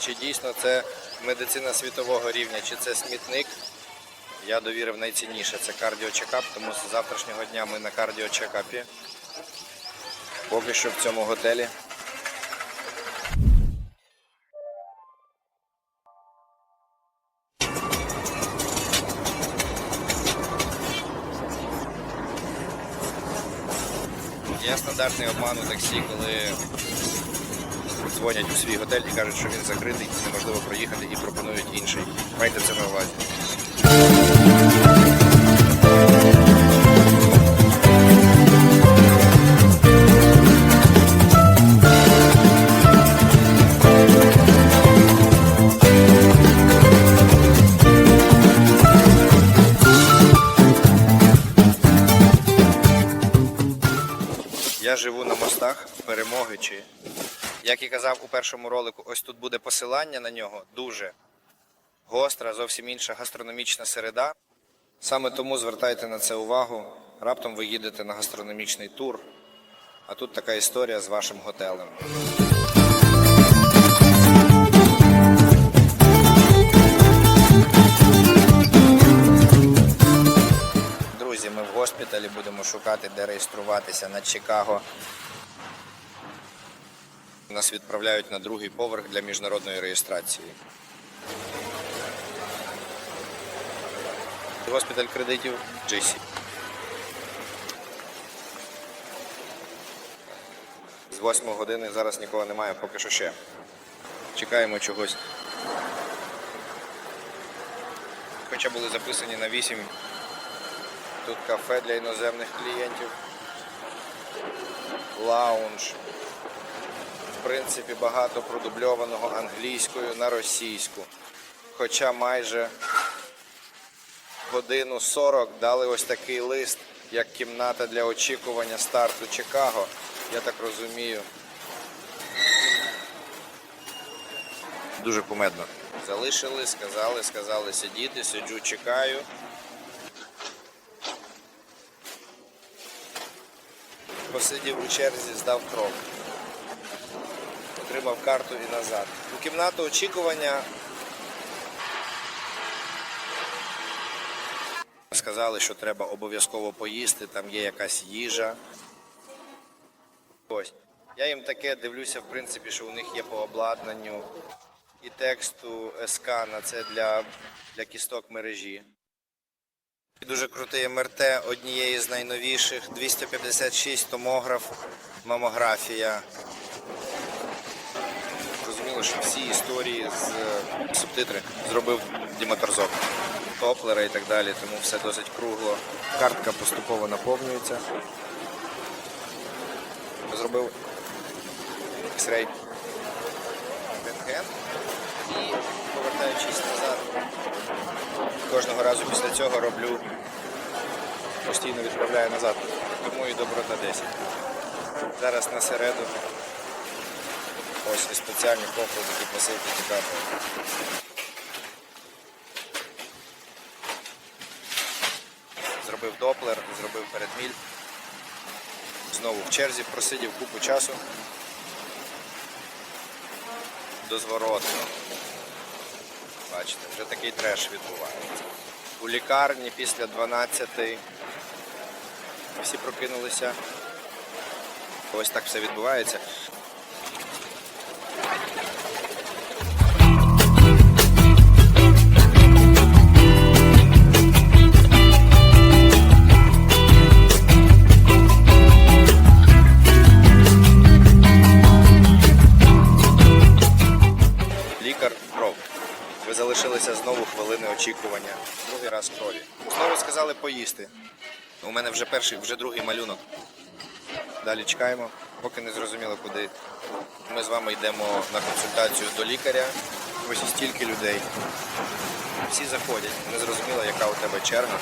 чи дійсно це медицина світового рівня, чи це смітник. Я довірив найцінніше це кардіочекап, тому з завтрашнього дня ми на кардіочекапі. Поки що в цьому готелі. Є стандартний обман у таксі, коли дзвонять у свій готель і кажуть, що він закритий, неможливо проїхати і пропонують інший. Майте це на увазі. Я живу на мостах перемоги. Чи як і казав у першому ролику, ось тут буде посилання на нього дуже гостра, зовсім інша гастрономічна середа. Саме тому звертайте на це увагу. Раптом ви їдете на гастрономічний тур, а тут така історія з вашим готелем. Друзі, ми в госпіталі будемо шукати, де реєструватися на Чикаго. Нас відправляють на другий поверх для міжнародної реєстрації. Госпіталь кредитів GC. З 8 години зараз нікого немає, поки що ще. Чекаємо чогось. Хоча були записані на 8. Тут кафе для іноземних клієнтів. Лаунж. В принципі, багато продубльованого англійською на російську. Хоча майже годину 40 дали ось такий лист, як кімната для очікування старту Чикаго. Я так розумію. Дуже кумедно. Залишили, сказали, сказали сидіти, сиджу, чекаю. Посидів у черзі, здав кров. Отримав карту і назад. У кімнату очікування сказали, що треба обов'язково поїсти, там є якась їжа. Ось. Я їм таке дивлюся, в принципі, що у них є по обладнанню і тексту СК на це для, для кісток мережі. Дуже крутий МРТ однієї з найновіших 256 томограф, мамографія. Що всі історії з е, субтитри зробив Діматорзок, топлера і так далі, тому все досить кругло. Картка поступово наповнюється. Зробив X-Ray рентген і повертаючись назад. Кожного разу після цього роблю, постійно відправляю назад. Тому і доброта 10. Зараз на середу. Ось і спеціальні кофли, такі посилки цікаві. Зробив доплер, зробив передміль. Знову в черзі просидів купу часу. До звороту. Бачите, вже такий треш відбувається. У лікарні після 12 всі прокинулися. Ось так все відбувається. Лікар кров. Ви залишилися знову хвилини очікування. Другий раз крові. Знову сказали поїсти. У мене вже перший, вже другий малюнок. Далі чекаємо, поки не зрозуміло куди. Ми з вами йдемо на консультацію до лікаря. Ось стільки людей. Всі заходять. Не зрозуміло, яка у тебе черга.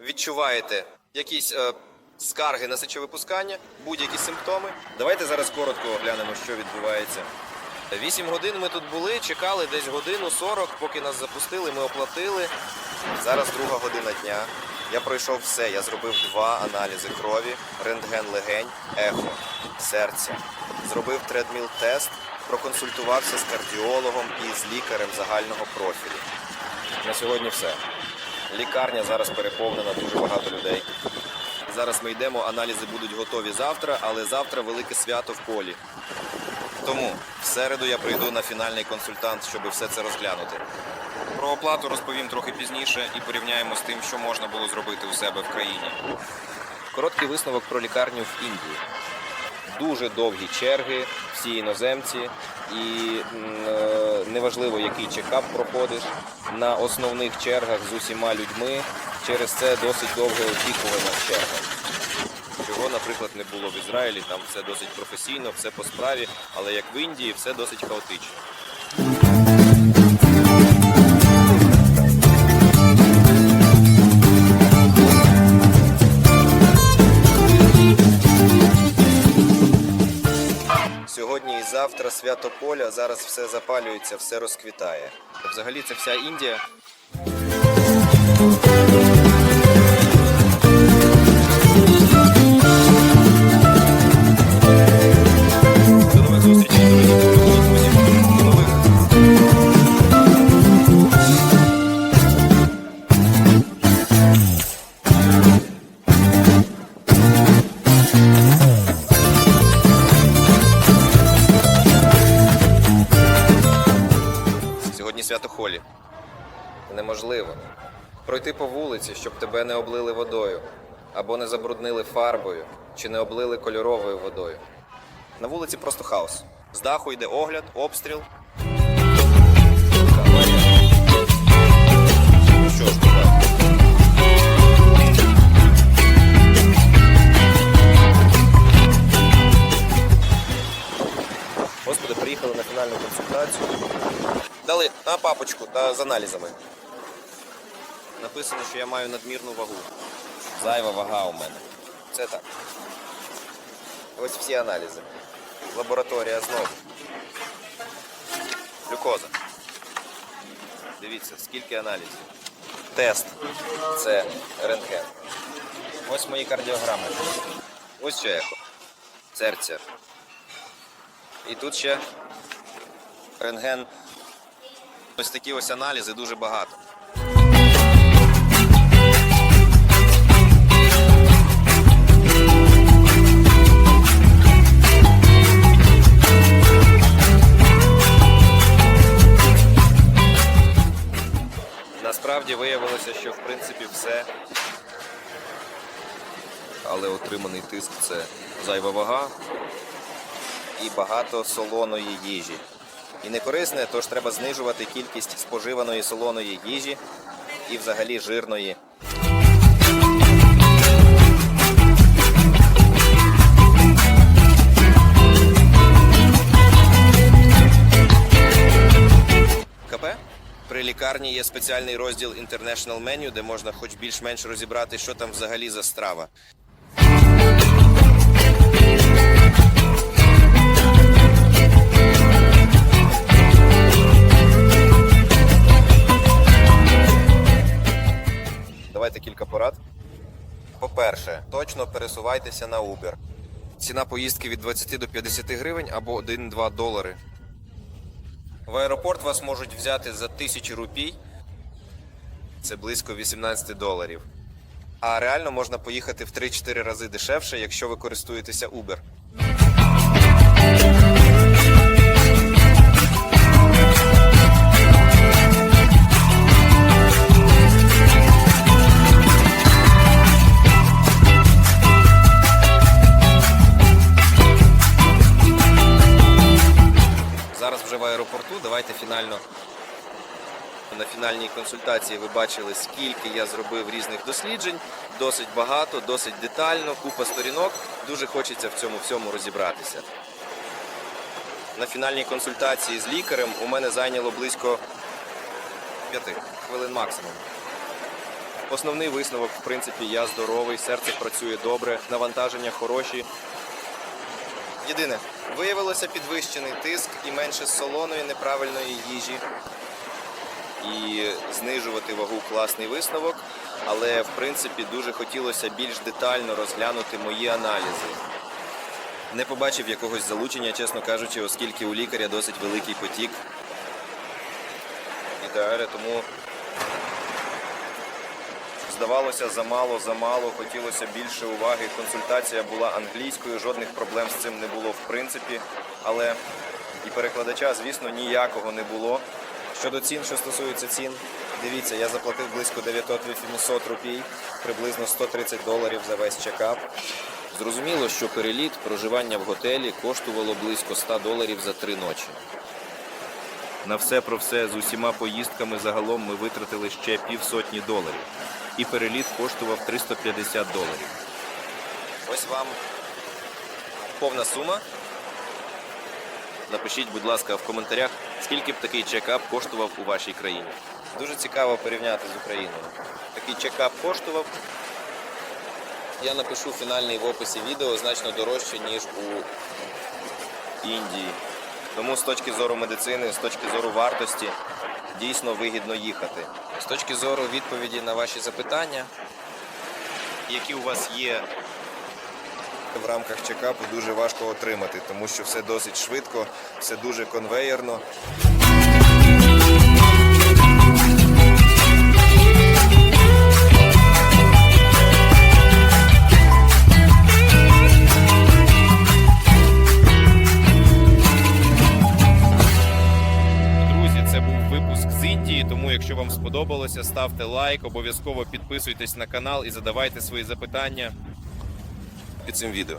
Відчуваєте якісь е, скарги на сечовипускання, будь-які симптоми. Давайте зараз коротко оглянемо, що відбувається. Вісім годин ми тут були, чекали десь годину 40, поки нас запустили, ми оплатили. Зараз друга година дня. Я пройшов все. Я зробив два аналізи крові, рентген легень, ехо, серця. Зробив тредміл тест, проконсультувався з кардіологом і з лікарем загального профілю. На сьогодні все. Лікарня зараз переповнена, дуже багато людей. Зараз ми йдемо, аналізи будуть готові завтра, але завтра велике свято в полі. Тому в середу я прийду на фінальний консультант, щоб все це розглянути. Про оплату розповім трохи пізніше і порівняємо з тим, що можна було зробити у себе в країні. Короткий висновок про лікарню в Індії. Дуже довгі черги, всі іноземці, і е, неважливо, який чекап проходиш на основних чергах з усіма людьми. Через це досить довге очікування в чергах. Чого, наприклад, не було в Ізраїлі, там все досить професійно, все по справі, але як в Індії, все досить хаотично. Сьогодні Святополя свято поля, зараз все запалюється, все розквітає. Взагалі це вся Індія. Сьогодні свято Холі. Неможливо. Пройти по вулиці, щоб тебе не облили водою, або не забруднили фарбою, чи не облили кольоровою водою. На вулиці просто хаос. З даху йде огляд, обстріл. Господи, приїхали на фінальну консультацію. Дали на папочку та з аналізами. Написано, що я маю надмірну вагу. Зайва вага у мене. Це так. Ось всі аналізи. Лабораторія знову. Глюкоза. Дивіться, скільки аналізів. Тест. Це рентген. Ось мої кардіограми. Ось ще ехо. Серця. І тут ще рентген. Ось такі ось аналізи дуже багато. Насправді виявилося, що в принципі все. Але отриманий тиск це зайва вага і багато солоної їжі. І не корисне, тож треба знижувати кількість споживаної солоної їжі і взагалі жирної. При лікарні є спеціальний розділ International Menu, де можна хоч більш-менш розібрати, що там взагалі за страва. Точно пересувайтеся на Uber. Ціна поїздки від 20 до 50 гривень або 1-2 долари. В аеропорт вас можуть взяти за 1000 рупій. Це близько 18 доларів. А реально можна поїхати в 3-4 рази дешевше, якщо ви користуєтеся Uber. Аеропорту. Давайте фінально на фінальній консультації ви бачили, скільки я зробив різних досліджень. Досить багато, досить детально, купа сторінок. Дуже хочеться в цьому всьому розібратися. На фінальній консультації з лікарем у мене зайняло близько 5 хвилин максимум. Основний висновок, в принципі, я здоровий, серце працює добре, навантаження хороші. Єдине, виявилося підвищений тиск і менше солоної неправильної їжі. І знижувати вагу класний висновок, але в принципі дуже хотілося більш детально розглянути мої аналізи. Не побачив якогось залучення, чесно кажучи, оскільки у лікаря досить великий потік. І тому здавалося замало, замало, хотілося більше уваги. Консультація була англійською, жодних проблем з цим не було в принципі. Але і перекладача, звісно, ніякого не було. Щодо цін, що стосується цін, дивіться, я заплатив близько 900 рупій, приблизно 130 доларів за весь чекап. Зрозуміло, що переліт, проживання в готелі коштувало близько 100 доларів за три ночі. На все про все з усіма поїздками загалом ми витратили ще півсотні доларів. І переліт коштував 350 доларів. Ось вам повна сума. Напишіть, будь ласка, в коментарях, скільки б такий чекап коштував у вашій країні. Дуже цікаво порівняти з Україною. Такий чекап коштував. Я напишу фінальний в описі відео значно дорожче, ніж у Індії. Тому з точки зору медицини, з точки зору вартості, дійсно вигідно їхати. З точки зору відповіді на ваші запитання, які у вас є в рамках чекапу, дуже важко отримати, тому що все досить швидко, все дуже конвеєрно. Сподобалося, ставте лайк, обов'язково підписуйтесь на канал і задавайте свої запитання під цим відео.